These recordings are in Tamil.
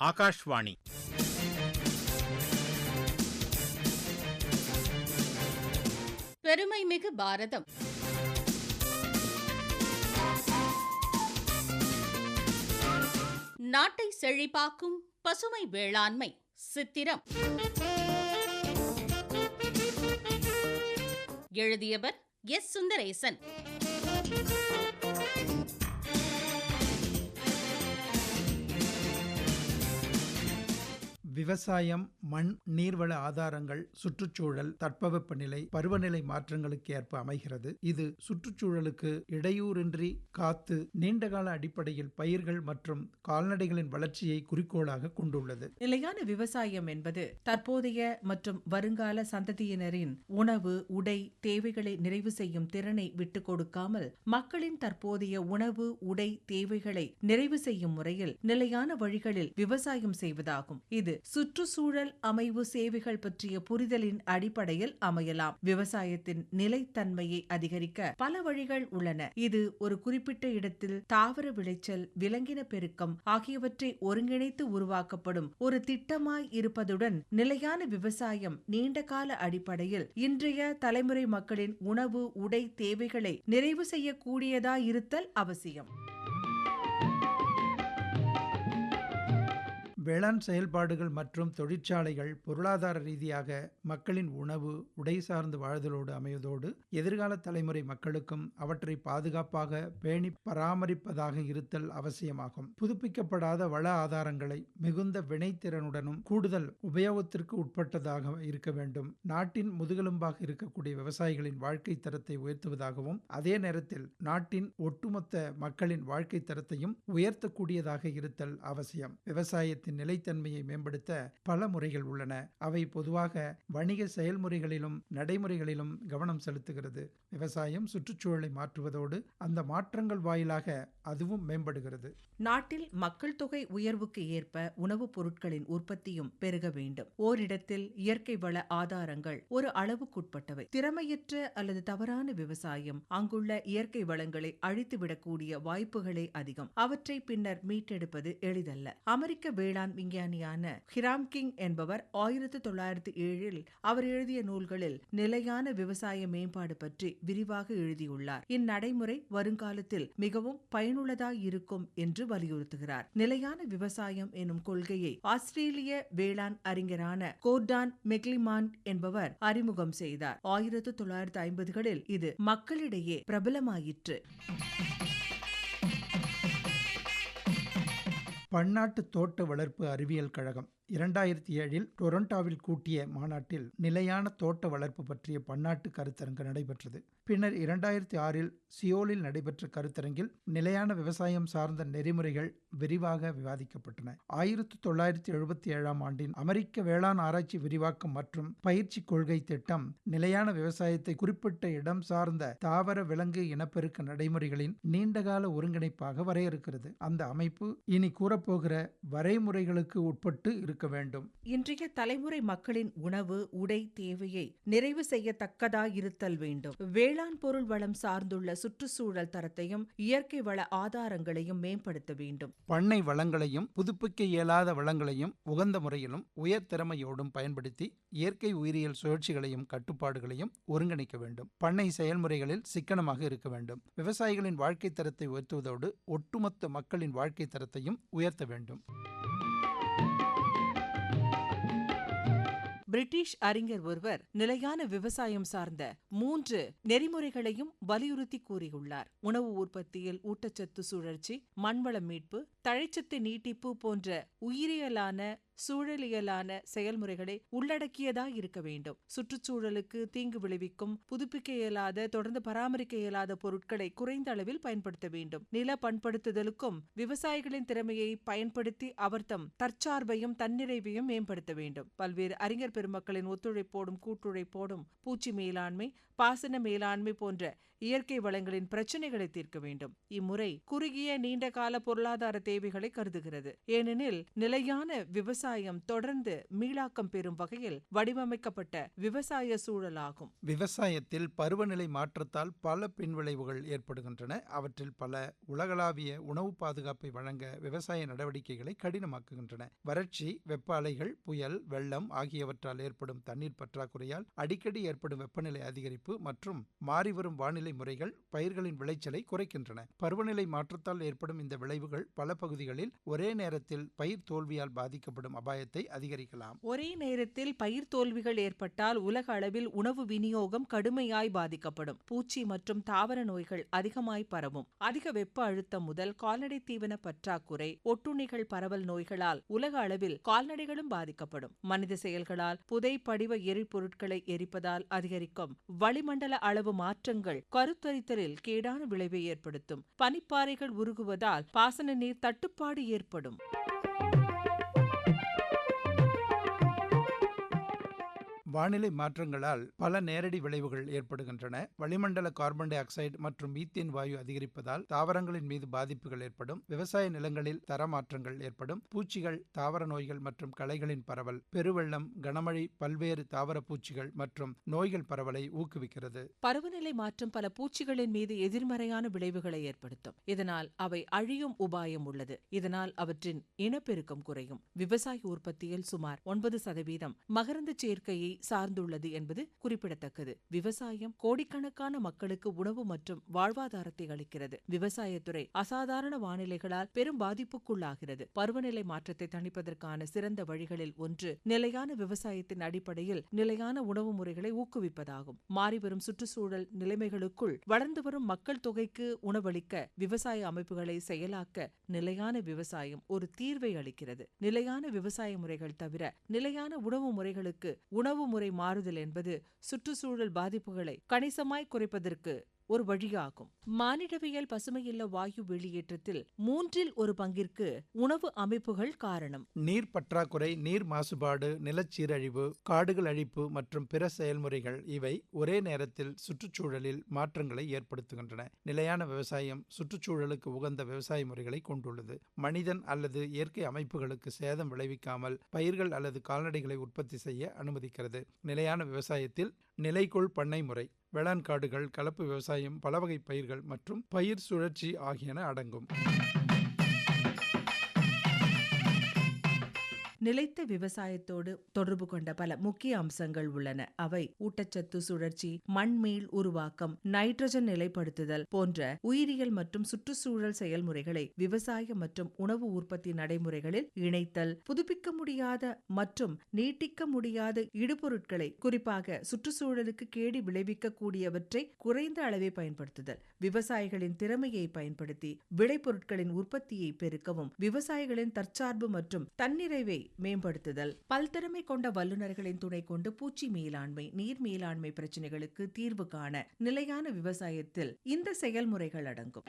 ஆகாஷ்வாணி பெருமைமிகு பாரதம் நாட்டை செழிப்பாக்கும் பசுமை வேளாண்மை சித்திரம் எழுதியவர் எஸ் சுந்தரேசன் விவசாயம் மண் நீர்வள ஆதாரங்கள் சுற்றுச்சூழல் தட்பவெப்பநிலை பருவநிலை மாற்றங்களுக்கு ஏற்ப அமைகிறது. இது சுற்றுச்சூழலுக்கு இடையூறின்றி காத்து நீண்டகால அடிப்படையில் பயிர்கள் மற்றும் கால்நடைகளின் வளர்ச்சியை குறிக்கோளாக கொண்டுள்ளது. நிலையான விவசாயம் என்பது தற்போதைய மற்றும் வருங்கால சந்ததியினரின் உணவு உடை தேவைகளை நிறைவு செய்யும் திறனை விட்டுக் கொடுக்காமல் மக்களின் தற்போதைய உணவு உடை தேவைகளை நிறைவு செய்யும் முறையில் நிலையான வழிகளில் விவசாயம் செய்வதாகும். இது சுற்றுச்சூழல் அமைவு சேவைகள் பற்றிய புரிதலின் அடிப்படையில் அமையலாம். விவசாயத்தின் நிலைத்தன்மையை அதிகரிக்க பல வழிகள் உள்ளன. இது ஒரு குறிப்பிட்ட இடத்தில் தாவர விளைச்சல் விலங்கின பெருக்கம் ஆகியவற்றை ஒருங்கிணைத்து உருவாக்கப்படும் ஒரு திட்டமாய் இருப்பதுடன் நிலையான விவசாயம் நீண்டகால அடிப்படையில் இன்றைய தலைமுறை மக்களின் உணவு உடை தேவைகளை நிறைவு செய்யக்கூடியதாயிருத்தல் அவசியம். வேளாண் செயல்பாடுகள் மற்றும் தொழிற்சாலைகள் பொருளாதார ரீதியாக மக்களின் உணவு உடை சார்ந்து வாழ்தலோடு அமைவதோடு எதிர்கால தலைமுறை மக்களுக்கும் அவற்றை பாதுகாப்பாக பேணி பராமரிப்பதாக இருத்தல் அவசியமாகும். புதுப்பிக்கப்படாத வள ஆதாரங்களை மிகுந்த வினைத்திறனுடனும் கூடுதல் உபயோகத்திற்கு உட்பட்டதாக இருக்க வேண்டும். நாட்டின் முதுகெலும்பாக இருக்கக்கூடிய விவசாயிகளின் வாழ்க்கை தரத்தை உயர்த்துவதாகவும் அதே நேரத்தில் நாட்டின் ஒட்டுமொத்த மக்களின் வாழ்க்கை தரத்தையும் உயர்த்தக்கூடியதாக இருத்தல் அவசியம். விவசாயத்தின் நிலைத்தன்மையை மேம்படுத்த பல முறைகள் உள்ளன. அவை பொதுவாக வணிக செயல்முறைகளிலும் நடைமுறைகளிலும் கவனம் செலுத்துகிறது. விவசாயம் சுற்றுச்சூழலை மாற்றுவதோடு அந்த மாற்றங்கள் வாயிலாக அதுவும் மேம்படுகிறது. நாட்டில் மக்கள் தொகை உயர்வுக்கு ஏற்ப உணவுப் பொருட்களின் உற்பத்தியும் பெருக வேண்டும். ஓரிடத்தில் இயற்கை வள ஆதாரங்கள் ஒரு அளவுக்குட்பட்டவை. திறமையற்ற அல்லது தவறான விவசாயம் அங்குள்ள இயற்கை வளங்களை அழித்துவிடக்கூடிய வாய்ப்புகளே அதிகம். அவற்றை பின்னர் மீட்டெடுப்பது எளிதல்ல. அமெரிக்க வேளாண் விஞ்ஞானியான ஹிராம் கிங் என்பவர் ஆயிரத்து தொள்ளாயிரத்து ஏழில் அவர் எழுதிய நூல்களில் நிலையான விவசாய மேம்பாடு பற்றி விரிவாக எழுதியுள்ளார். இந்நடைமுறை வருங்காலத்தில் மிகவும் பயனுள்ளதாய் இருக்கும் என்று வலியுறுத்துகிறார். நிலையான விவசாயம் எனும் கொள்கையை ஆஸ்திரேலிய வேளாண் அறிஞரான கோர்டான் மெக்லிமான் என்பவர் அறிமுகம் செய்தார். ஆயிரத்து தொள்ளாயிரத்து ஐம்பதுகளில் இது மக்களிடையே பிரபலமாயிற்று. பன்னாட்டு தோட்ட வளர்ப்பு அறிவியல் கழகம். இரண்டாயிரத்தி ஏழில் டொரண்டாவில் கூட்டிய மாநாட்டில் நிலையான தோட்ட வளர்ப்பு பற்றிய பன்னாட்டு கருத்தரங்கு நடைபெற்றது. பின்னர் இரண்டாயிரத்தி ஆறில் சியோலில் நடைபெற்ற கருத்தரங்கில் நிலையான விவசாயம் சார்ந்த நெறிமுறைகள் விரிவாக விவாதிக்கப்பட்டன. ஆயிரத்தி தொள்ளாயிரத்தி எழுபத்தி ஏழாம் ஆண்டின் அமெரிக்க வேளாண் ஆராய்ச்சி விரிவாக்கம் மற்றும் பயிற்சி கொள்கை திட்டம் நிலையான விவசாயத்தை குறிப்பிட்ட இடம் சார்ந்த தாவர விலங்கு இனப்பெருக்க நடைமுறைகளின் நீண்டகால ஒருங்கிணைப்பாக வரையறுக்கிறது. அந்த அமைப்பு இனி கூறப்போகிற வரைமுறைகளுக்கு உட்பட்டு இருக்க வேண்டும். இன்றைய தலைமுறை மக்களின் உணவு உடை தேவையை நிறைவு செய்யத்தக்கதாயிருத்தல் வேண்டும். வேளாண் பொருள் வளம் சார்ந்துள்ள சுற்றுச்சூழல் தரத்தையும் இயற்கை வள ஆதாரங்களையும் மேம்படுத்த வேண்டும். பண்ணை வளங்களையும் புதுப்பிக்க இயலாத வளங்களையும் உகந்த முறையிலும் உயர் திறமையோடும் பயன்படுத்தி இயற்கை உயிரியல் சுழற்சிகளையும் கட்டுப்பாடுகளையும் ஒருங்கிணைக்க வேண்டும். பண்ணை செயல்முறைகளில் சிக்கனமாக இருக்க வேண்டும். விவசாயிகளின் வாழ்க்கை தரத்தை உயர்த்துவதோடு ஒட்டுமொத்த மக்களின் வாழ்க்கை தரத்தையும் உயர்த்த வேண்டும். பிரிட்டிஷ் அறிஞர் ஒருவர் நிலையான விவசாயம் சார்ந்த மூன்று நெறிமுறைகளையும் வலியுறுத்தி கூறியுள்ளார். உணவு உற்பத்தியில் ஊட்டச்சத்து சுழற்சி மண்வள மீட்பு தழைச்சத்து நீட்டிப்பு போன்ற உயிரியலான சூழலியலான செயல்முறைகளை உள்ளடக்கியதா இருக்க வேண்டும். சுற்றுச்சூழலுக்கு தீங்கு விளைவிக்கும் புதுப்பிக்க இயலாத தொடர்ந்து பராமரிக்க இயலாத பொருட்களை குறைந்த அளவில் பயன்படுத்த வேண்டும். நில பண்படுத்துதலுக்கும் விவசாயிகளின் திறமையை பயன்படுத்தி அவர்தம் தற்சார்பையும் தன்னிறைவையும் மேம்படுத்த வேண்டும். பல்வேறு அறிஞர் பெருமக்களின் ஒத்துழைப்போடும் கூட்டுழைப்போடும் பூச்சி மேலாண்மை பாசன மேலாண்மை போன்ற இயற்கை வளங்களின் பிரச்சினைகளை தீர்க்க வேண்டும். இம்முறை குறுகிய நீண்ட கால பொருளாதார தேவைகளை கருதுகிறது. ஏனெனில் நிலையான விவசாயம் தொடர்ந்து மீளாக்கம் பெறும் வகையில் வடிவமைக்கப்பட்ட விவசாய சூழலாகும். விவசாயத்தில் பருவநிலை மாற்றத்தால் பல பின்விளைவுகள் ஏற்படுகின்றன. அவற்றில் பல உலகளாவிய உணவு பாதுகாப்பை வழங்க விவசாய நடவடிக்கைகளை கடினமாக்குகின்றன. வறட்சி வெப்ப அலைகள் புயல் வெள்ளம் ஆகியவற்றால் ஏற்படும் தண்ணீர் பற்றாக்குறையால் அடிக்கடி ஏற்படும் வெப்பநிலை அதிகரிப்பு மற்றும் மாறிவரும் வானிலை முறைகள் பயிர்களின் விளைச்சலை குறைக்கின்றன. பருவநிலை மாற்றத்தால் ஏற்படும் இந்த விளைவுகள் பல பகுதிகளில் ஒரே நேரத்தில் பயிர் தோல்வியால் பாதிக்கப்படும். அபாயத்தை அதிகரிக்கலாம். ஒரே நேரத்தில் பயிர் தோல்விகள் ஏற்பட்டால் உலக அளவில் உணவு விநியோகம் கடுமையாய் பாதிக்கப்படும். பூச்சி மற்றும் தாவர நோய்கள் அதிகமாய் பரவும். அதிக வெப்ப அழுத்தம் முதல் கால்நடை தீவன பற்றாக்குறை ஒட்டுண்ணிகள் பரவல் நோய்களால் உலக அளவில் கால்நடைகளும் பாதிக்கப்படும். மனித செயல்களால் புதை படிவ எரிபொருட்களை எரிப்பதால் அதிகரிக்கும். வளிமண்டல அளவு மாற்றங்கள் கருத்தரித்தலில் கேடான விளைவை ஏற்படுத்தும். பனிப்பாறைகள் உருகுவதால் பாசன நீர் தட்டுப்பாடு ஏற்படும். வானிலை மாற்றங்களால் பல நேரடி விளைவுகள் ஏற்படுகின்றன. வளிமண்டல கார்பன் டை ஆக்சைடு மற்றும் மீத்தேன் வாயு அதிகரிப்பதால் தாவரங்களின் மீது பாதிப்புகள் ஏற்படும். விவசாய நிலங்களில் தரமாற்றங்கள் ஏற்படும். பூச்சிகள் தாவர நோய்கள் மற்றும் களைகளின் பரவல் பெருவெள்ளம் கனமழை பல்வேறு தாவர பூச்சிகள் மற்றும் நோய்கள் பரவலை ஊக்குவிக்கிறது. பருவநிலை மாற்றம் பல பூச்சிகளின் மீது எதிர்மறையான விளைவுகளை ஏற்படுத்தும். இதனால் அவை அழியும் உபாயம் உள்ளது. இதனால் அவற்றின் இனப்பெருக்கம் குறையும். விவசாய உற்பத்தியில் சுமார் ஒன்பது சதவீதம் மகரந்த சேர்க்கையை சார்ந்துள்ளது என்பது குறிப்பிடத்தக்கது. விவசாயம் கோடிக்கணக்கான மக்களுக்கு உணவு மற்றும் வாழ்வாதாரத்தை அளிக்கிறது. விவசாயத்துறை அசாதாரண வானிலைகளால் பெரும் பாதிப்புக்குள்ளாகிறது. பருவநிலை மாற்றத்தை தணிப்பதற்கான சிறந்த வழிகளில் ஒன்று நிலையான விவசாயத்தின் அடிப்படையில் நிலையான உணவு முறைகளை ஊக்குவிப்பதாகும். மாறிவரும் சுற்றுச்சூழல் நிலைமைகளுக்குள் வளர்ந்து வரும் மக்கள் தொகைக்கு உணவளிக்க விவசாய அமைப்புகளை செயலாக்க நிலையான விவசாயம் ஒரு தீர்வை அளிக்கிறது. நிலையான விவசாய முறைகள் தவிர நிலையான உணவு முறைகளுக்கு உணவு முறை மாறுதல் என்பது சுற்றுச்சூழல் பாதிப்புகளை கணிசமாய் குறைப்பதற்கு ஒரு வழியாகும். மானிடவியல் பசுமையில்ல வாயு வெளியேற்றத்தில் மூன்றில் ஒரு பங்கிற்கு உணவு அமைப்புகள் காரணம். நீர் பற்றாக்குறை நீர் மாசுபாடு நிலச்சீரழிவு காடுகள் அழிப்பு மற்றும் பிற செயல்முறைகள் இவை ஒரே நேரத்தில் சுற்றுச்சூழலில் மாற்றங்களை ஏற்படுத்துகின்றன. நிலையான விவசாயம் சுற்றுச்சூழலுக்கு உகந்த விவசாய முறைகளை கொண்டுள்ளது. மனிதன் அல்லது இயற்கை அமைப்புகளுக்கு சேதம் விளைவிக்காமல் பயிர்கள் அல்லது கால்நடைகளை உற்பத்தி செய்ய அனுமதிக்கிறது. நிலையான விவசாயத்தில் நிலைக்குள் பண்ணை முறை. வேளாண் காடுகள் கலப்பு விவசாயம் பலவகை பயிர்கள் மற்றும் பயிர் சுழற்சி ஆகியன அடங்கும். நிலைத்த விவசாயத்தோடு தொடர்பு கொண்ட பல முக்கிய அம்சங்கள் உள்ளன. அவை ஊட்டச்சத்து சுழற்சி மண்மீள் உருவாக்கம் நைட்ரஜன் நிலைப்படுத்துதல் போன்ற உயிரியல் மற்றும் சுற்றுச்சூழல் செயல்முறைகளை விவசாய மற்றும் உணவு உற்பத்தி நடைமுறைகளில் இணைத்தல் புதுப்பிக்க முடியாத மற்றும் நீட்டிக்க முடியாத இடுபொருட்களை குறிப்பாக சுற்றுச்சூழலுக்கு கேடு விளைவிக்கக்கூடியவற்றை குறைந்த அளவே பயன்படுத்துதல் விவசாயிகளின் திறமையை பயன்படுத்தி விளைபொருட்களின் உற்பத்தியை பெருக்கவும் விவசாயிகளின் தற்சார்பு மற்றும் தன்னிறைவை மேம்படுத்துதல். பல்திறமை கொண்ட வல்லுநர்களின் துணை கொண்டு பூச்சி மேலாண்மை நீர் மேலாண்மை பிரச்சனைகளுக்கு தீர்வு காண நிலையான விவசாயத்தில் இந்த செயல்முறைகள் அடங்கும்.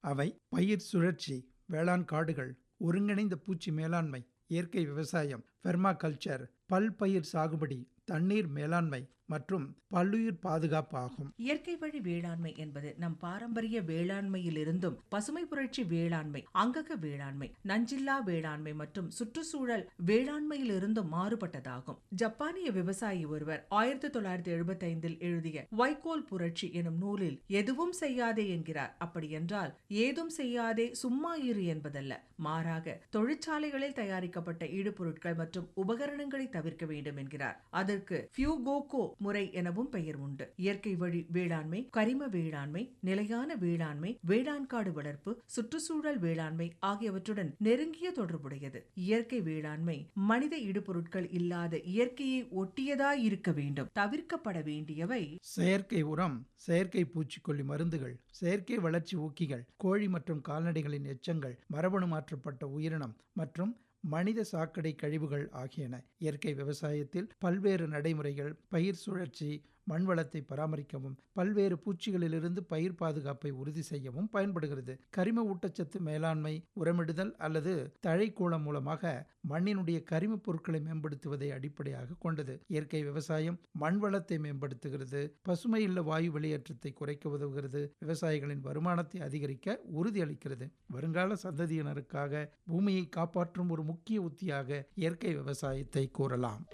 அவை பயிர் சுழற்சி வேளாண் காடுகள் ஒருங்கிணைந்த பூச்சி மேலாண்மை இயற்கை விவசாயம் பெர்மாகல்ச்சர் பல்பயிர் சாகுபடி தண்ணீர் மேலாண்மை மற்றும் பல்லுயிர் பாதுகாப்பு ஆகும். இயற்கை வழி வேளாண்மை என்பது நம் பாரம்பரிய வேளாண்மையிலிருந்தும் பசுமை புரட்சி வேளாண்மை அங்கக வேளாண்மை நஞ்சில்லா வேளாண்மை மற்றும் சுற்றுச்சூழல் வேளாண்மையிலிருந்தும் மாறுபட்டதாகும். ஜப்பானிய விவசாயி ஒருவர் ஆயிரத்தி தொள்ளாயிரத்தி எழுபத்தி ஐந்தில் எழுதிய வைக்கோல் புரட்சி எனும் நூலில் எதுவும் செய்யாதே என்கிறார். அப்படி என்றால் ஏதும் செய்யாதே சும்மா இரு என்பதல்ல. மாறாக தொழிற்சாலைகளில் தயாரிக்கப்பட்ட ஈடுபொருட்கள் மற்றும் உபகரணங்களை தவிர்க்க வேண்டும் என்கிறார். அதற்கு ஃபியூகோகோ முறை எனவும் பெயர் உண்டு. இயற்கை வழி வேளாண்மை கரிம வேளாண்மை நிலையான வேளாண்மை வேளாண் காடு வளர்ப்பு சுற்றுச்சூழல் வேளாண்மை ஆகியவற்றுடன் நெருங்கிய தொடர்புடையது. இயற்கை வேளாண்மை மனித இடுபொருட்கள் இல்லாத இயற்கையை ஒட்டியதாய் இருக்க வேண்டும். தவிர்க்கப்பட வேண்டியவை செயற்கை உரம் செயற்கை பூச்சிக்கொல்லி மருந்துகள் செயற்கை வளர்ச்சி ஊக்கிகள் கோழி மற்றும் கால்நடைகளின் எச்சங்கள் மரபணு மாற்றப்பட்ட உயிரினம் மற்றும் மனித சாக்கடை கழிவுகள் ஆகியன. இயற்கை விவசாயத்தில் பல்வேறு நடைமுறைகள் பயிர் சுழற்சி மண் வளத்தை பராமரிக்கவும் பல்வேறு பூச்சிகளிலிருந்து பயிர் பாதுகாப்பை உறுதி செய்யவும் பயன்படுகிறது. கரிம ஊட்டச்சத்து மேலாண்மை உரமிடுதல் அல்லது தழைக்கூளம் மூலமாக மண்ணினுடைய கரிம பொருட்களை மேம்படுத்துவதை அடிப்படையாக கொண்டது. இயற்கை விவசாயம் மண் வளத்தை மேம்படுத்துகிறது. பசுமை இல்ல வாயு வெளியேற்றத்தை குறைக்க உதவுகிறது. விவசாயிகளின் வருமானத்தை அதிகரிக்க உறுதியளிக்கிறது வருங்கால சந்ததியினருக்காக பூமியை காப்பாற்றும் ஒரு முக்கிய உத்தியாக இயற்கை விவசாயத்தை கூறலாம்.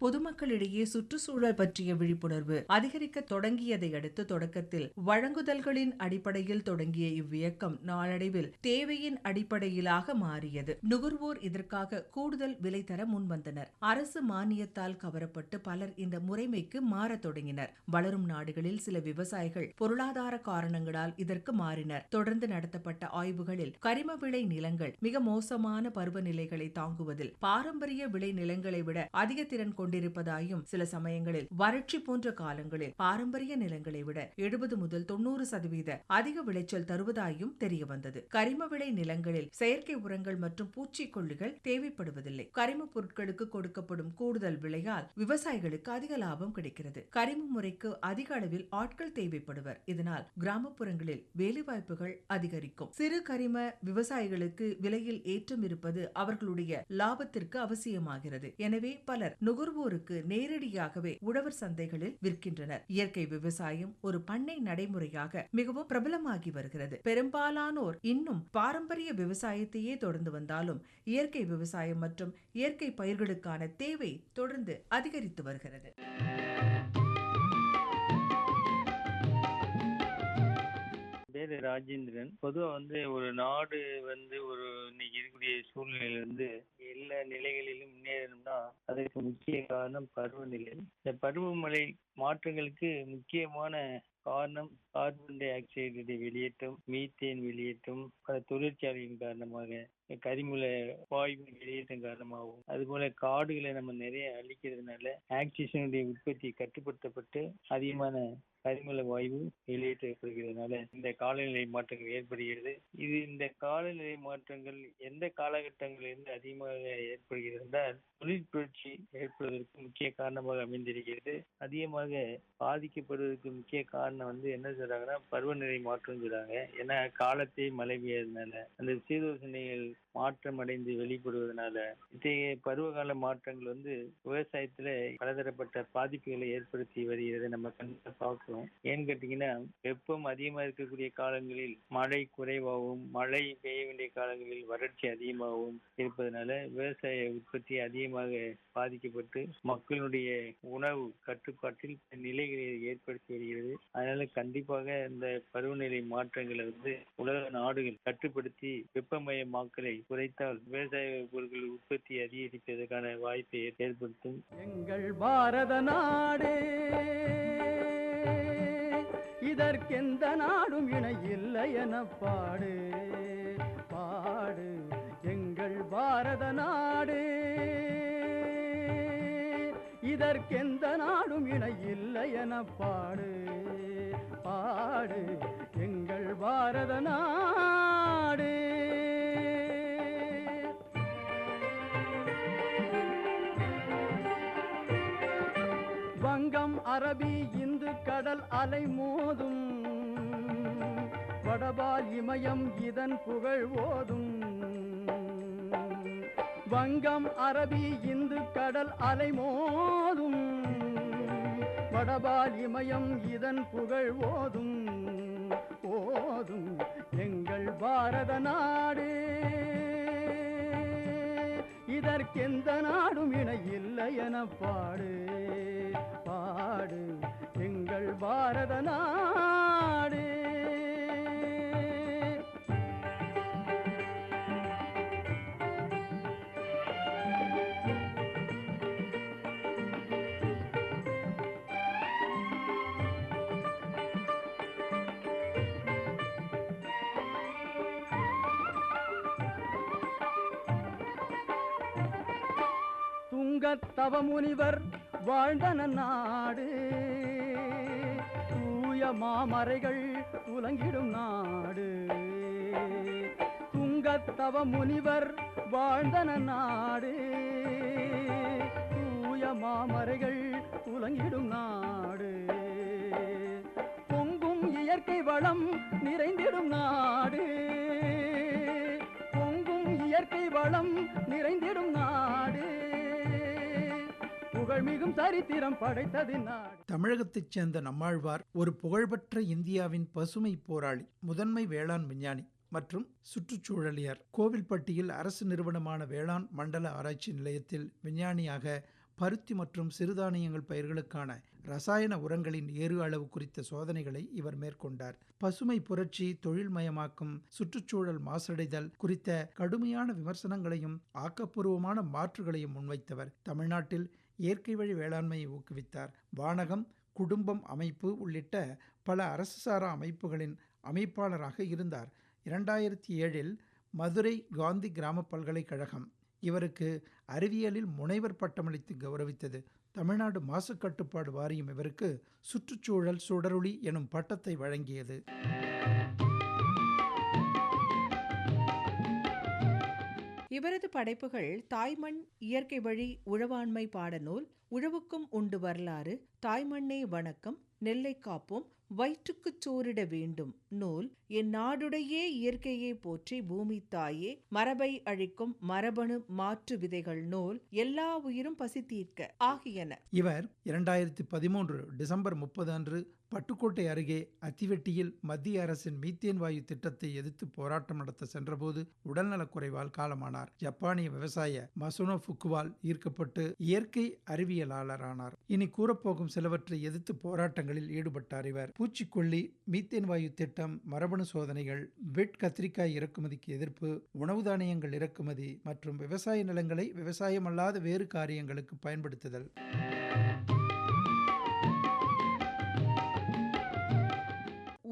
பொதுமக்களிடையே சுற்றுச்சூழல் பற்றிய விழிப்புணர்வு அதிகரிக்க தொடங்கியதை அடுத்து தொடக்கத்தில் வழங்குதல்களின் அடிப்படையில் தொடங்கிய இவ்வியக்கம் நாளடைவில் தேவையின் அடிப்படையிலாக மாறியது. நுகர்வோர் இதற்காக கூடுதல் விலை தர முன்வந்தனர். அரசு மானியத்தால் கவரப்பட்டு பலர் இந்த முறைமைக்கு மாறத் தொடங்கினர். வளரும் நாடுகளில் சில விவசாயிகள் பொருளாதார காரணங்களால் இதற்கு மாறினர். தொடர்ந்து நடத்தப்பட்ட ஆய்வுகளில் கரிம விளை நிலங்கள் மிக மோசமான பருவநிலைகளை தாங்குவதில் பாரம்பரிய விளை நிலங்களை விட அதிக திறன் கொண்டிருப்பதாயும் சில சமயங்களில் வறட்சி போன்ற காலங்களில் பாரம்பரிய நிலங்களை விட எழுபது முதல் தொண்ணூறு சதவீத அதிக விளைச்சல் தருவதாயும் தெரிய வந்தது கரிம விளை நிலங்களில் செயற்கை உரங்கள் மற்றும் பூச்சிக்கொல்லிகள் தேவைப்படுவதில்லை. கரிம பொருட்களுக்கு கொடுக்கப்படும் கூடுதல் விலையால் விவசாயிகளுக்கு அதிக லாபம் கிடைக்கிறது. கரிம முறைக்கு அதிக அளவில் ஆட்கள் தேவைப்படுவர். இதனால் கிராமப்புறங்களில் வேலைவாய்ப்புகள் அதிகரிக்கும். சிறு கரிம விவசாயிகளுக்கு விலையில் ஏற்றம் இருப்பது அவர்களுடைய லாபத்திற்கு அவசியமாகிறது. எனவே பலர் நுகர்வு நுகர்வோருக்கு நேரடியாகவே உழவர் சந்தைகளில் விற்கின்றனர். இயற்கை விவசாயம் ஒரு பண்ணை நடைமுறையாக மிகவும் பிரபலமாகி வருகிறது. பெரும்பாலானோர் இன்னும் பாரம்பரிய விவசாயத்தையே தொடர்ந்து வந்தாலும் இயற்கை விவசாயம் மற்றும் இயற்கை பயிர்களுக்கான தேவை தொடர்ந்து அதிகரித்து வருகிறது. பேரு ராஜேந்திரன். பொதுவா வந்து ஒரு நாடு வந்து ஒரு இன்னைக்கு இருக்கக்கூடிய சூழ்நிலையில இருந்து எல்லா நிலைகளிலும் முன்னேறணும்னா அதற்கு முக்கிய காரணம் பருவநிலை. இந்த பருவமழை மாற்றங்களுக்கு முக்கியமான காரணம் கார்பன் டை ஆக்சைடு வெளியேற்றம் மீத்தேன் வெளியேற்றம் பல தொழிற்சாலையின் காரணமாக கரிமூல வாயு வெளியேற்றம் காரணமாகவும் அதுபோல காடுகளை நம்ம நிறைய அழிக்கிறதுனால ஆக்சிஜனுடைய உற்பத்தி கட்டுப்படுத்தப்பட்டு அதிகமான கரிமல வாயு வெளியேற்றப்படுகிறதுனால இந்த காலநிலை மாற்றங்கள் ஏற்படுகிறது. இது இந்த காலநிலை மாற்றங்கள் எந்த காலகட்டங்களிலிருந்து அதிகமாக ஏற்படுகிறது என்றால் தொழிற்புரட்சி ஏற்படுவதற்கு முக்கிய காரணமாக அமைந்திருக்கிறது. அதிகமாக பாதிக்கப்படுவதற்கு முக்கிய காரணம் வந்து என்ன சொல்றாங்கன்னா பருவநிலை மாற்றம் சொல்றாங்க. ஏன்னா காலத்தை மழை பெய்யறதுனால அந்த சீதோசனைகள் மாற்றம் அடைந்து வெளிப்படுவதனால இத்தகைய பருவகால மாற்றங்கள் வந்து விவசாயத்துல பலதரப்பட்ட பாதிப்புகளை ஏற்படுத்தி வருகிறது. நம்ம கண்ணில் பார்க்கிறோம் ஏன்னு கேட்டீங்கன்னா வெப்பம் அதிகமா இருக்கக்கூடிய காலங்களில் மழை குறைவாகவும் மழை பெய்ய வேண்டிய காலங்களில் வறட்சி அதிகமாகவும் இருப்பதனால விவசாய உற்பத்தி அதிகமாக பாதிக்கப்பட்டு மக்களுடைய உணவு கட்டுப்பாட்டில் நிலைகளை ஏற்படுத்தி வருகிறது. அதனால கண்டிப்பாக இந்த பருவநிலை மாற்றங்களை வந்து உலக நாடுகள் கட்டுப்படுத்தி வெப்பமயமாக்கலை குறைத்தால் விவசாய பொருட்கள் உற்பத்தி அதிகரிப்பதற்கான வாய்ப்பை ஏற்படுத்தும். எங்கள் பாரத நாடு. இதற்கெந்த நாடும் இணை இல்லை என பாடு. பாடு எங்கள் பாரத நாடு. இதற்கெந்த நாடும் இணை இல்லை என பாடு. பாடு எங்கள் பாரத நாடு. வங்கம் அரபி கடல் அலை மோதும். வடபால் இமயம் இதன் புகழ் ஓதும். வங்கம் அரபி இந்து கடல் அலை மோதும். வடபால் இமயம் இதன் புகழ் ஓதும். ஓதும் எங்கள் பாரத நாடு. இதற்கெந்த நாடும் இணை இல்லை என பாடு நாடு எங்கள் பாரத நாடு. துங்கத்தவ முனிவர் வாழ்ந்தன நாடு மாமறைகள் உலங்கிடும் நாடு. துங்கத்தவ முனிவர் வாழ்ந்தன நாடு. தூய மாமறைகள் உலங்கிடும் நாடு. பொங்கும் இயற்கை வளம் நிறைந்திடும் நாடு. பொங்கும் இயற்கை வளம் நிறைந்திடும் நாடு. புகழ்மிகும் சரித்திரம் படைத்தது நாடு. தமிழகத்தைச் சேர்ந்த நம்மாழ்வார் ஒரு புகழ்பெற்ற இந்தியாவின் பசுமை போராளி முதன்மை வேளாண் விஞ்ஞானி மற்றும் சுற்றுச்சூழலியர். கோவில்பட்டியில் அரசு நிறுவனமான வேளாண் மண்டல ஆராய்ச்சி நிலையத்தில் விஞ்ஞானியாக பருத்தி மற்றும் சிறுதானியங்கள் பயிர்களுக்கான ரசாயன உரங்களின் ஏறு அளவு குறித்த சோதனைகளை இவர் மேற்கொண்டார். பசுமை புரட்சி தொழில்மயமாக்கும் சுற்றுச்சூழல் மாசடைதல் குறித்த கடுமையான விமர்சனங்களையும் ஆக்கப்பூர்வமான மாற்றுகளையும் முன்வைத்தவர். தமிழ்நாட்டில் இயற்கை வழி வேளாண்மையை ஊக்குவித்தார். வானகம் குடும்பம் அமைப்பு உள்ளிட்ட பல அரசு சாரா அமைப்புகளின் அமைப்பாளராக இருந்தார். இரண்டாயிரத்தி ஏழில் மதுரை காந்தி கிராம பல்கலைக்கழகம் இவருக்கு அறிவியலில் முனைவர் பட்டமளித்து கௌரவித்தது. தமிழ்நாடு மாசுக்கட்டுப்பாடு வாரியம் இவருக்கு சுற்றுச்சூழல் சுடரொளி எனும் பட்டத்தை வழங்கியது. இவரது படைப்புகள் தாய்மண் இயற்கை வழி உழவாண்மை பாடநூல் உழவுக்கும் உண்டு வரலாறு தாய்மண்ணே வணக்கம் நெல்லை காப்போம் வயிற்றுக்குச் சோறிட வேண்டும் நூல் என் நாடுடையே இயற்கையை போற்றி பூமி தாயே மரபை அழிக்கும் மரபணு மாற்று விதைகள் நூல் எல்லா உயிரும் பசி தீர்க்க ஆகியன. இவர் இரண்டாயிரத்தி பதிமூன்று டிசம்பர் முப்பது அன்று பட்டுக்கோட்டை அருகே அத்திவெட்டியில் மத்திய அரசின் மீத்தேன் வாயு திட்டத்தை எதிர்த்து போராட்டம் நடத்த சென்றபோது உடல்நலக்குறைவால் காலமானார். ஜப்பானிய விவசாய மசுனோ ஃபுக்குவால் ஈர்க்கப்பட்டு இயற்கை அறிவியலாளரானார். இனி கூறப்போகும் சிலவற்றை எதிர்த்து போராட்டங்களில் ஈடுபட்டார் இவர். பூச்சிக்கொல்லி மீத்தேன் வாயு திட்டம் மரபணு சோதனைகள் வெட் கத்திரிக்காய் இறக்குமதிக்கு எதிர்ப்பு உணவு தானியங்கள் இறக்குமதி மற்றும் விவசாய நிலங்களை விவசாயமல்லாத வேறு காரியங்களுக்கு பயன்படுத்துதல்.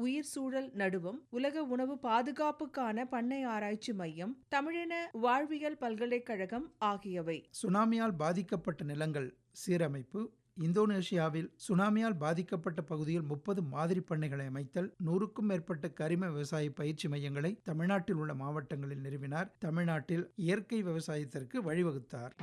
உயிர் சூழல் நடுவம் உலக உணவு பாதுகாப்புக்கான பண்ணை ஆராய்ச்சி மையம் தமிழின வாழ்வியல் பல்கலைக்கழகம் ஆகியவை. சுனாமியால் பாதிக்கப்பட்ட நிலங்கள் சீரமைப்பு இந்தோனேஷியாவில் சுனாமியால் பாதிக்கப்பட்ட பகுதியில் முப்பது மாதிரி பண்ணைகளை அமைத்தல் நூறுக்கும் மேற்பட்ட கரிம விவசாய பயிற்சி மையங்களை தமிழ்நாட்டில் உள்ள மாவட்டங்களில் நிறுவினார் தமிழ்நாட்டில் இயற்கை விவசாயத்திற்கு வழிவகுத்தார்.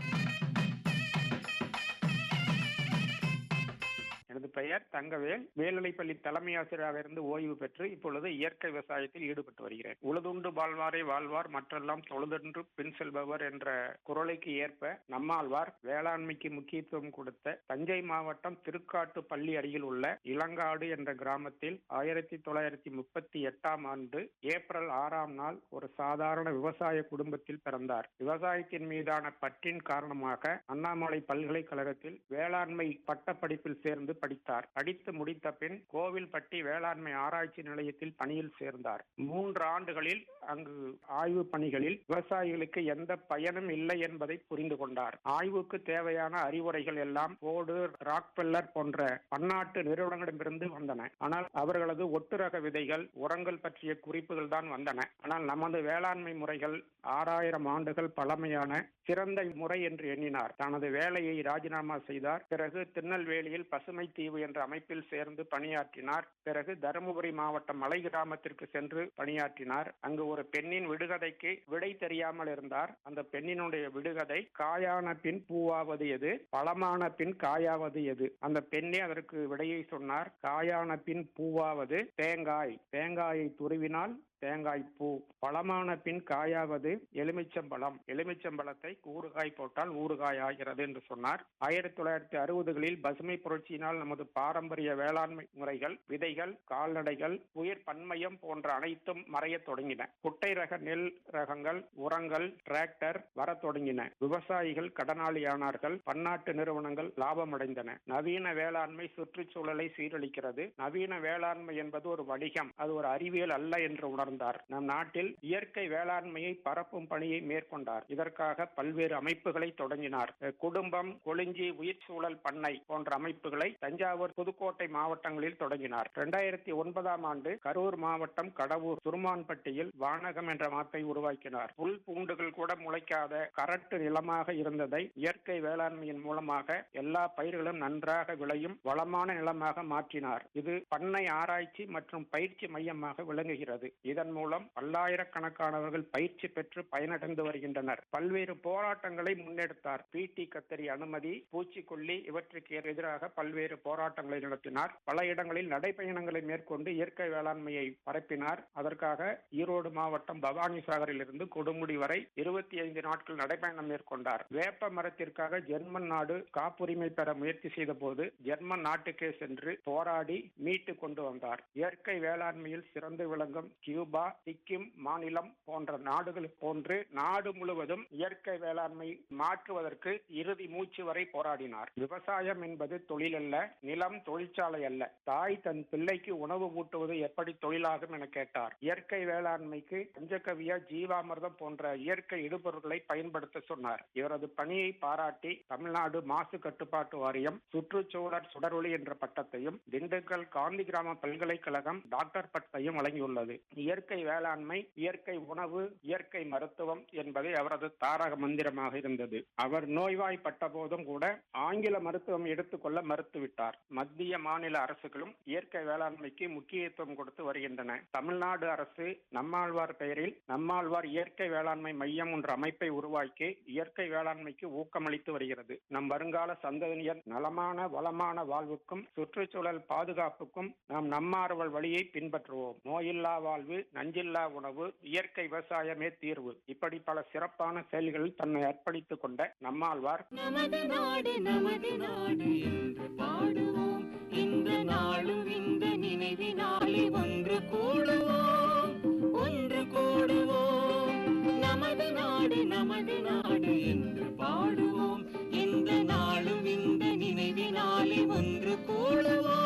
பெயர் தங்கவேல். மேல்நிலைப்பள்ளி தலைமை ஆசிரியராக இருந்து ஓய்வு பெற்று இப்பொழுது இயற்கை விவசாயத்தில் ஈடுபட்டு வருகிறேன் உழுதுண்டு வாழ்வாரை வாழ்வார் மற்றெல்லாம் தொழுதென்று பின் செல்பவர் என்ற குரலுக்கு ஏற்ப நம்மாழ்வார் வேளாண்மைக்கு முக்கியத்துவம் கொடுத்த தஞ்சை மாவட்டம் திருக்காட்டு பள்ளி அருகில் உள்ள இளங்காடு என்ற கிராமத்தில் ஆயிரத்தி தொள்ளாயிரத்தி முப்பத்தி எட்டாம் ஆண்டு ஏப்ரல் ஆறாம் நாள் ஒரு சாதாரண விவசாய குடும்பத்தில் பிறந்தார். விவசாயத்தின் மீதான பற்றின் காரணமாக அண்ணாமலை பல்கலைக்கழகத்தில் வேளாண்மை பட்டப்படிப்பில் சேர்ந்து படித்தார் படித்து முடித்த பின் கோவில்பட்டி வேளாண்மை ஆராய்ச்சி நிலையத்தில் பணியில் சேர்ந்தார். மூன்று ஆண்டுகளில் அங்கு ஆய்வு பணிகளில் விவசாயிகளுக்கு எந்த பயனும் இல்லை என்பதை புரிந்து கொண்டார். ஆய்வுக்கு தேவையான அறிவுரைகள் எல்லாம் போர்டு ராக்பெல்லர் போன்ற பன்னாட்டு நிறுவனங்களிடமிருந்து வந்தன. ஆனால் அவர்களது ஒட்டுரக விதைகள் உரங்கள் பற்றிய குறிப்புகள் தான் வந்தன. ஆனால் நமது வேளாண்மை முறைகள் ஆறாயிரம் ஆண்டுகள் பழமையான சிறந்த முறை என்று எண்ணினார். தனது வேலையை ராஜினாமா செய்தார். பிறகு திருநெல்வேலியில் பசுமை தீவு என்ற அமைப்பில் சேர்ந்து பணியாற்றினார். பிறகு தருமபுரி மாவட்டம் மலை கிராமத்திற்கு சென்று பணியாற்றினார். அங்கு ஒரு பெண்ணின் விடுகதைக்கு விடை தெரியாமல் இருந்தார். அந்த பெண்ணினுடைய விடுகதை காயான பின் பூவாவது எது? பழமான பின் காயாவது எது? அந்த பெண்ணே அதற்கு விடையை சொன்னார். காயான பின் பூவாவது தேங்காய். தேங்காயை துருவினால் தேங்காய் பூ. பழமான பின் காயாவது எலுமிச்சம்பழம். எலுமிச்சம்பழத்தை ஊறுகாய் போட்டால் ஊறுகாய் ஆகிறது என்று சொன்னார். ஆயிரத்தி தொள்ளாயிரத்தி அறுபதுகளில் பசுமை புரட்சியினால் நமது பாரம்பரிய வேளாண்மை முறைகள் விதைகள் கால்நடைகள் உயிர் பன்மயம் போன்ற அனைத்தும் மறையத் தொடங்கின. குட்டை ரக நெல் ரகங்கள் உரங்கள் டிராக்டர் வரத் தொடங்கின. விவசாயிகள் கடனாளியானார்கள். பன்னாட்டு நிறுவனங்கள் லாபமடைந்தன. நவீன வேளாண்மை சுற்றுச்சூழலை சீரழிக்கிறது. நவீன வேளாண்மை என்பது ஒரு வணிகம். அது ஒரு அறிவியல் அல்ல என்று உணர்ந்தார் நம் நாட்டில் இயற்கை வேளாண்மையை பரப்பும் பணியை மேற்கொண்டார். இதற்காக பல்வேறு அமைப்புகளை தொடங்கினார். குடும்பம் கொளிஞ்சி உயிர் சூழல் பண்ணை போன்ற அமைப்புகளை தஞ்சாவூர் புதுக்கோட்டை மாவட்டங்களில் தொடங்கினார். இரண்டாயிரத்தி ஒன்பதாம் ஆண்டு கரூர் மாவட்டம் கடவூர் துருமான்பட்டியில் வானகம் என்ற மாத்தை உருவாக்கினார். புல் பூண்டுகள் கூட முளைக்காத கரட்டு நிலமாக இருந்ததை இயற்கை வேளாண்மையின் மூலமாக எல்லா பயிர்களும் நன்றாக விளையும் வளமான நிலமாக மாற்றினார். இது பண்ணை ஆராய்ச்சி மற்றும் பயிற்சி மையமாக விளங்குகிறது. இதன் மூலம் பல்லாயிரக்கணக்கானவர்கள் பயிற்சி பெற்று பயனடைந்து வருகின்றனர். பல்வேறு போராட்டங்களை முன்னெடுத்தார். பி. டி. கத்தரி அனுமதி பூச்சிக்கொல்லி இவற்றுக்கு எதிராக பல்வேறு போராட்டங்களை நடத்தினார். பல இடங்களில் நடைபயணங்களை மேற்கொண்டு இயற்கை வேளாண்மையை பரப்பினார். அதற்காக ஈரோடு மாவட்டம் பவானி சாகரில் இருந்து கொடுமுடி வரை இருபத்தி ஐந்து நாட்கள் நடைபயணம் மேற்கொண்டார். வேப்ப மரத்திற்காக ஜெர்மன் நாடு காப்புரிமை பெற முயற்சி செய்த போது ஜெர்மன் நாட்டுக்கே சென்று போராடி மீட்டு கொண்டு வந்தார். இயற்கை வேளாண்மையில் சிறந்து விளங்கும் கியூபா சிக்கிம் மாநிலம் போன்ற நாடுகள் போன்று நாடு முழுவதும் இயற்கை வேளாண்மை மாற்றுவதற்கு இறுதி மூச்சு வரை போராடினார். விவசாயம் என்பது தொழில் அல்ல நிலம் தொழிற்சாலை அல்ல. தாய் தன் பிள்ளைக்கு உணவு ஊட்டுவது எப்படி தொழிலாகும் என கேட்டார். இயற்கை வேளாண்மைக்கு பஞ்சகவியா ஜீவாமிர்தம் போன்ற இயற்கை இடுபொருட்களை பயன்படுத்த சொன்னார். இவரது பணியை பாராட்டி தமிழ்நாடு மாசு கட்டுப்பாட்டு வாரியம் சுற்றுச்சூழல் சுடரொளி என்ற பட்டத்தையும் திண்டுக்கல் காந்தி கிராம பல்கலைக்கழகம் டாக்டர் பட்டத்தையும் வழங்கியுள்ளது. இயற்கை வேளாண்மை இயற்கை உணவு இயற்கை மருத்துவம் என்பதை அவரது தாரக மந்திரமாக இருந்தது. அவர் நோய்வாய்ப்பட்ட போதும் கூட ஆங்கில மருத்துவம் எடுத்துக்கொள்ள மறுத்துவிட்டார். மத்திய மாநில அரசுகளும் இயற்கை வேளாண்மைக்கு முக்கியத்துவம் கொடுத்து வருகின்றன. தமிழ்நாடு அரசு நம்மாழ்வார் பெயரில் நம்மாழ்வார் இயற்கை வேளாண்மை மையம் என்ற அமைப்பை உருவாக்கி இயற்கை வேளாண்மைக்கு ஊக்கமளித்து வருகிறது. நம் வருங்கால சந்ததியினர் நலமான வளமான வாழ்வுக்கும் சுற்றுச்சூழல் பாதுகாப்புக்கும் நாம் நம்மார்வல் வழியை பின்பற்றுவோம். நோயில்லா வாழ்வு நஞ்சில்லா உணவு இயற்கை விவசாயமே தீர்வு. இப்படி பல சிறப்பான செயல்களில் தன்னை அர்ப்பணித்துக் கொண்ட நம்மாழ்வார். நமது நாடு நமது நாடு என்று பாடுவோம். இந்த நாளும் இந்த நினைவினாலே ஒன்று கூடுவோம். ஒன்று கூடுவோம். நமது நாடு நமது நாடு என்று பாடுவோம். இந்த நாளும் இந்த நினைவினாலே ஒன்று கூடுவோம்.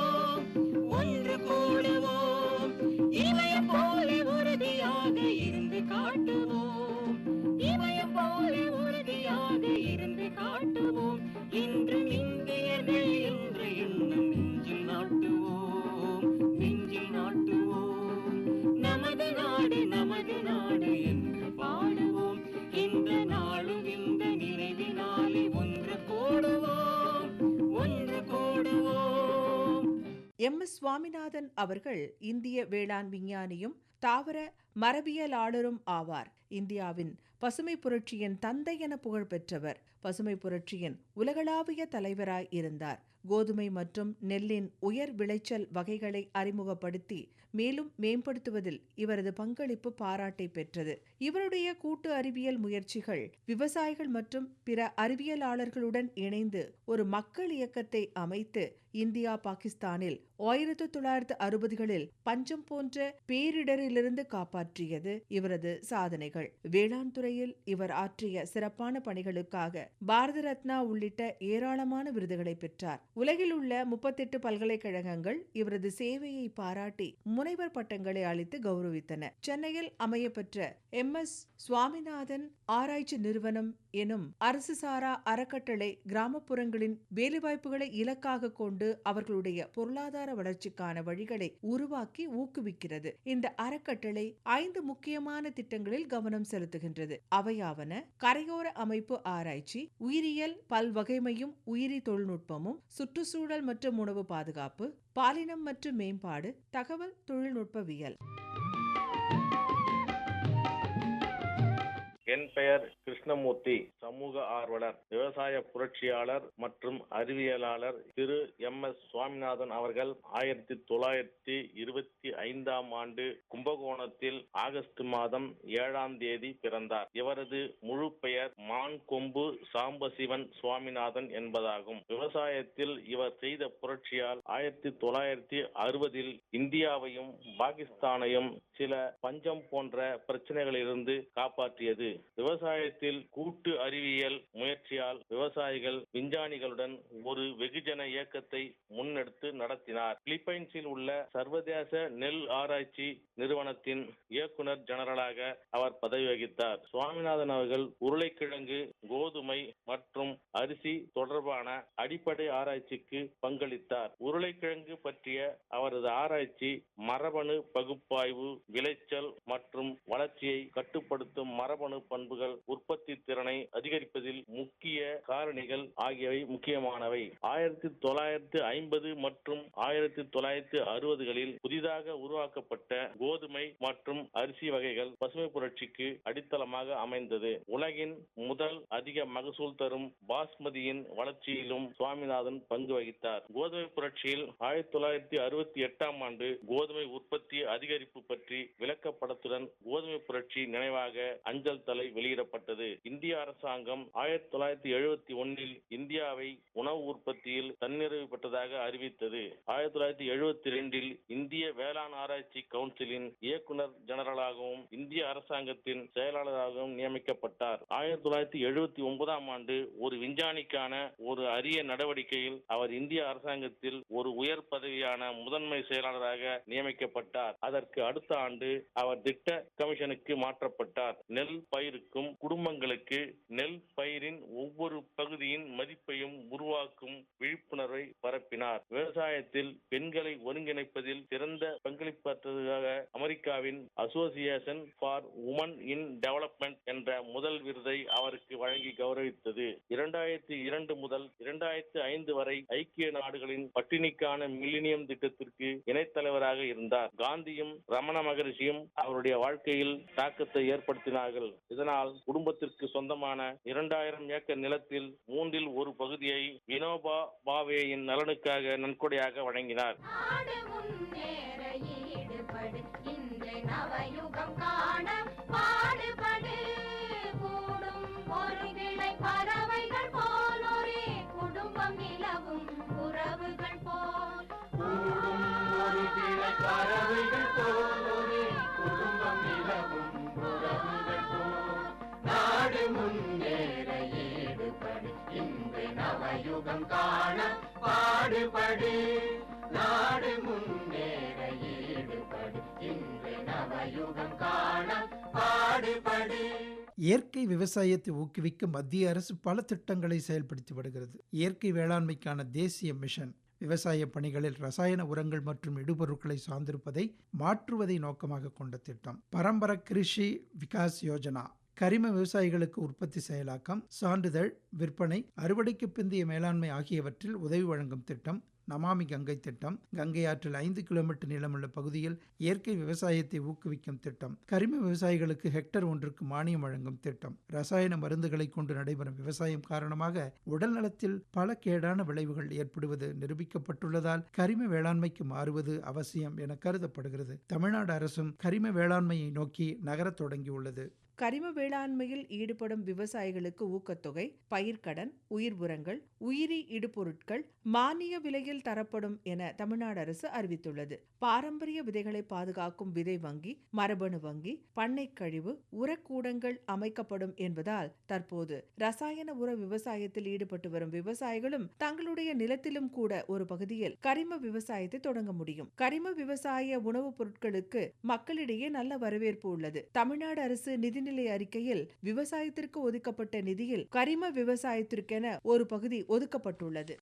சுவாமிநாதன் அவர்கள் இந்திய வேளாண் விஞ்ஞானியும் தாவர மரபியலாளரும் ஆவார். இந்தியாவின் பசுமை புரட்சியின் தந்தை என புகழ் பெற்றவர் பசுமை புரட்சியின் உலகளாவிய தலைவராய் இருந்தார். கோதுமை மற்றும் நெல்லின் உயர் விளைச்சல் வகைகளை அறிமுகப்படுத்தி மேலும் மேம்படுத்துவதில் இவரது பங்களிப்பு பாராட்டை பெற்றது. இவருடைய கூட்டு அறிவியல் முயற்சிகள் விவசாயிகள் மற்றும் பிற அறிவியலாளர்களுடன் இணைந்து ஒரு மக்கள் இயக்கத்தை அமைத்து இந்தியா பாகிஸ்தானில் ஆயிரத்து தொள்ளாயிரத்து அறுபதுகளில் பஞ்சம் போன்ற பேரிடரிலிருந்து காப்பாற்றியது இவரது சாதனைகள். வேளாண் துறையில் இவர் ஆற்றிய சிறப்பான பணிகளுக்காக பாரத ரத்னா உள்ளிட்ட ஏராளமான விருதுகளை பெற்றார். உலகில் உள்ள முப்பத்தெட்டு பல்கலைக்கழகங்கள் இவரது சேவையை பாராட்டி முனைவர் பட்டங்களை அளித்து கௌரவித்தன. சென்னையில் அமையப்பெற்ற எம். எஸ். சுவாமிநாதன் ஆராய்ச்சி நிறுவனம் எனும் அரசு சாரா அறக்கட்டளை கிராமப்புறங்களின் வேலைவாய்ப்புகளை இலக்காக கொண்டு அவர்களுடைய பொருளாதார வளர்ச்சிக்கான வழிகளை உருவாக்கி ஊக்குவிக்கிறது. இந்த அறக்கட்டளை ஐந்து முக்கியமான திட்டங்களில் கவனம் செலுத்துகின்றது. அவையாவன கரையோர அமைப்பு ஆராய்ச்சி உயிரியல் பல்வகைமையும் உயிரி தொழில்நுட்பமும் சுற்றுச்சூழல் மற்றும் உணவு பாதுகாப்பு பாலினம் மற்றும் மேம்பாடு தகவல் தொழில்நுட்பவியல். என் பெயர் கிருஷ்ணமூர்த்தி. சமூக ஆர்வலர் விவசாய புரட்சியாளர் மற்றும் அறிவியலாளர் திரு எம். எஸ். சுவாமிநாதன் அவர்கள் ஆயிரத்தி தொள்ளாயிரத்தி இருபத்தி ஐந்தாம் ஆண்டு கும்பகோணத்தில் ஆகஸ்ட் மாதம் ஏழாம் தேதி பிறந்தார். இவரது முழு பெயர் மான் கொம்பு சாம்பசிவன் சுவாமிநாதன் என்பதாகும். விவசாயத்தில் இவர் செய்த புரட்சியால் ஆயிரத்தி தொள்ளாயிரத்தி அறுபதில் இந்தியாவையும் பாகிஸ்தானையும் சில பஞ்சம் போன்ற பிரச்சனைகளிலிருந்து காப்பாற்றியது. விவசாயத்தில் கூட்டு அறிவியல் முயற்சியால் விவசாயிகள் விஞ்ஞானிகளுடன் ஒரு வெகுஜன இயக்கத்தை முன்னெடுத்து நடத்தினார். பிலிப்பைன்ஸில் உள்ள சர்வதேச நெல் ஆராய்ச்சி நிறுவனத்தின் இயக்குனர் ஜெனரலாக அவர் பதவி வகித்தார் சுவாமிநாதன் அவர்கள் உருளைக்கிழங்கு கோதுமை மற்றும் அரிசி தொடர்பான அடிப்படை ஆராய்ச்சிக்கு பங்களித்தார். உருளைக்கிழங்கு பற்றிய அவரது ஆராய்ச்சி மரபணு பகுப்பாய்வு விளைச்சல் மற்றும் வளர்ச்சியை கட்டுப்படுத்தும் மரபணு பண்புகள் உற்பத்தி திறனை அதிகரிப்பதில் முக்கிய காரணிகள் ஆகியவை முக்கியமானவை. ஆயிரத்தி தொள்ளாயிரத்தி ஐம்பது மற்றும் ஆயிரத்தி தொள்ளாயிரத்து அறுபதுகளில் புதிதாக உருவாக்கப்பட்ட கோதுமை மற்றும் அரிசி வகைகள் பசுமை புரட்சிக்கு அடித்தளமாக அமைந்தது. உலகின் முதல் அதிக மகசூல் தரும் பாஸ்மதியின் வளர்ச்சியிலும் சுவாமிநாதன் பங்கு வகித்தார். கோதுமை புரட்சியில் ஆயிரத்தி தொள்ளாயிரத்தி அறுபத்தி எட்டாம் ஆண்டு கோதுமை உற்பத்தி அதிகரிப்பு பற்றி விளக்கப்படத்துடன் கோதுமை புரட்சி நினைவாக அஞ்சல் தலை கட்டளை வெளியிடப்பட்டது. இந்திய அரசாங்கம் ஆயிரத்தி தொள்ளாயிரத்தி எழுபத்தி ஒன்னில் இந்தியாவை உணவு உற்பத்தியில் தன்னிறைவு பெற்றதாக அறிவித்தது. ஆயிரத்தி தொள்ளாயிரத்தி எழுபத்தி ரெண்டில் இந்திய வேளாண் ஆராய்ச்சி கவுன்சிலின் இயக்குநர் ஜெனரலாகவும் இந்திய அரசாங்கத்தின் செயலாளராகவும் நியமிக்கப்பட்டார். ஆயிரத்தி தொள்ளாயிரத்தி எழுபத்தி ஒன்பதாம் ஆண்டு ஒரு விஞ்ஞானிக்கான ஒரு அரிய நடவடிக்கையில் அவர் இந்திய அரசாங்கத்தில் ஒரு உயர் பதவியான முதன்மை செயலாளராக நியமிக்கப்பட்டார். அதற்கு அடுத்த ஆண்டு அவர் திட்ட கமிஷனுக்கு மாற்றப்பட்டார். நெல் பயிர் இருக்கும் குடும்பங்களுக்கு நெல் பயிரின் ஒவ்வொரு பகுதியின் மதிப்பையும் உருவாக்கும் விழிப்புணர்வை பரப்பினார். விவசாயத்தில் பெண்களை ஒருங்கிணைப்பதில் சிறந்த பங்களிப்பதற்காக அமெரிக்காவின் association for women in development என்ற முதல் விருதை அவருக்கு வழங்கி கௌரவித்தது. இரண்டாயிரத்தி இரண்டு முதல் இரண்டாயிரத்தி ஐந்து வரை ஐக்கிய நாடுகளின் பட்டினிக்கான மில்லினியம் திட்டத்திற்கு இணைத்தலைவராக இருந்தார். காந்தியும் ரமண மகரிஷியும் அவருடைய வாழ்க்கையில் தாக்கத்தை ஏற்படுத்தினார்கள். இதனால் குடும்பத்திற்கு சொந்தமான இரண்டாயிரம் ஏக்கர் நிலத்தில் மூன்றில் ஒரு பகுதியை வினோபா பாவேயின் நலனுக்காக நன்கொடையாக வழங்கினார். பாடுபடு. நவயுகம் காண பாடுபடு. நாடு முன்னேற ஈடுபடு. இன்று நவயுகம் காண பாடுபடு. இயற்கை விவசாயத்தை ஊக்குவிக்க மத்திய அரசு பல திட்டங்களை செயல்படுத்தி வருகிறது. இயற்கை வேளாண்மைக்கான தேசிய மிஷன். விவசாய பணிகளில் ரசாயன உரங்கள் மற்றும் இடுபொருட்களை சார்ந்திருப்பதை மாற்றுவதை நோக்கமாக கொண்ட திட்டம். பரம்பர கிருஷி விகாஸ் யோஜனா. கரிம விவசாயிகளுக்கு உற்பத்தி செயலாக்கம் சான்றிதழ் விற்பனை அறுவடைக்கு பிந்தைய மேலாண்மை ஆகியவற்றில் உதவி வழங்கும் திட்டம் நமாமி கங்கை திட்டம் கங்கை ஆற்றில் ஐந்து கிலோமீட்டர் நீளமுள்ள பகுதியில் இயற்கை விவசாயத்தை ஊக்குவிக்கும் திட்டம் கரிம விவசாயிகளுக்கு ஹெக்டர் ஒன்றுக்கு மானியம் வழங்கும் திட்டம் ரசாயன மருந்துகளை கொண்டு நடைபெறும் விவசாயம் காரணமாக உடல் நலத்தில் பல கேடான விளைவுகள் ஏற்படுவது நிரூபிக்கப்பட்டுள்ளதால் கரிம வேளாண்மைக்கு மாறுவது அவசியம் என கருதப்படுகிறது. தமிழ்நாடு அரசும் கரிம வேளாண்மையை நோக்கி நகரத் தொடங்கியுள்ளது. கரிம வேளாண்மையில் ஈடுபடும் விவசாயிகளுக்கு ஊக்கத்தொகை பயிர்க்கடன் உயிர் உரங்கள் உயிரி இடுபொருட்கள் மானிய விலையில் தரப்படும் என தமிழ்நாடு அரசு அறிவித்துள்ளது. பாரம்பரிய விதைகளை பாதுகாக்கும் விதை வங்கி மரபணு வங்கி பண்ணை கழிவு உரக்கூடங்கள் அமைக்கப்படும் என்பதால் தற்போது ரசாயன உர விவசாயத்தில் ஈடுபட்டு வரும் விவசாயிகளும் தங்களுடைய நிலத்திலும் கூட ஒரு பகுதியில் கரிம விவசாயத்தை தொடங்க முடியும். கரிம விவசாய உணவுப் பொருட்களுக்கு மக்களிடையே நல்ல வரவேற்பு உள்ளது. தமிழ்நாடு அரசு நிதி நிதிநிலை அறிக்கையில் விவசாயத்திற்கு ஒதுக்கப்பட்ட நிதியில் கரிம விவசாயத்திற்கென ஒரு பகுதி ஒதுக்கப்பட்டுள்ளது.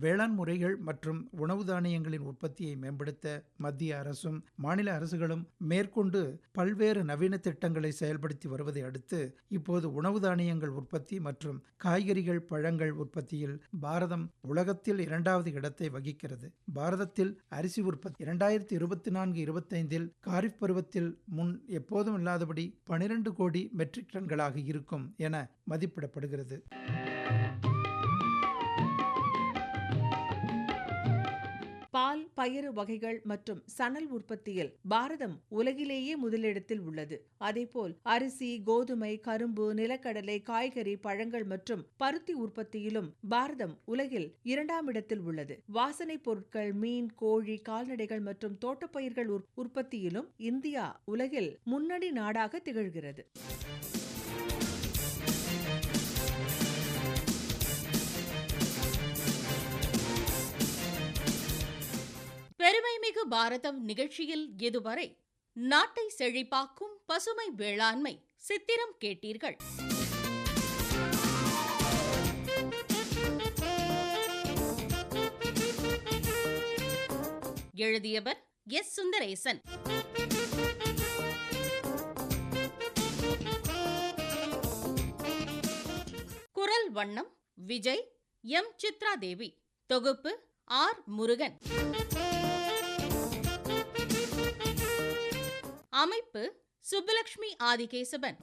வேளாண் முறைகள் மற்றும் உணவு தானியங்களின் உற்பத்தியை மேம்படுத்த மத்திய அரசும் மாநில அரசுகளும் மேற்கொண்டு பல்வேறு நவீன திட்டங்களை செயல்படுத்தி வருவதை அடுத்து இப்போது உணவு தானியங்கள் உற்பத்தி மற்றும் காய்கறிகள் பழங்கள் உற்பத்தியில் பாரதம் உலகத்தில் இரண்டாவது இடத்தை வகிக்கிறது. பாரதத்தில் அரிசி உற்பத்தி இரண்டாயிரத்தி இருபத்தி நான்கு இருபத்தைந்தில் காரிஃப் பருவத்தில் முன் எப்போதும் இல்லாதபடி பனிரெண்டு கோடி மெட்ரிக் டன்களாக இருக்கும் என மதிப்பிடப்படுகிறது. பயறு வகைகள் மற்றும் சணல் உற்பத்தியில் பாரதம் உலகிலேயே முதலிடத்தில் உள்ளது. அதேபோல் அரிசி கோதுமை கரும்பு நிலக்கடலை காய்கறி பழங்கள் மற்றும் பருத்தி உற்பத்தியிலும் பாரதம் உலகில் இரண்டாம் இடத்தில் உள்ளது. வாசனை பொருட்கள் மீன் கோழி கால்நடைகள் மற்றும் தோட்டப்பயிர்கள் உற்பத்தியிலும் இந்தியா உலகில் முன்னணி நாடாக திகழ்கிறது. பெருமைமிகு பாரதம் நிகழ்ச்சியில் இதுவரை நாட்டை செழிப்பாக்கும் பசுமை வேளாண்மை சித்திரம் கேட்டீர்கள். எழுதியவர் எஸ். சுந்தரேசன். குரல் வண்ணம் விஜய் எம். சித்ரா தேவி தொகுப்பு ஆர். முருகன். அமைப்பு சுப்புலட்சுமி ஆதிகேசவன்.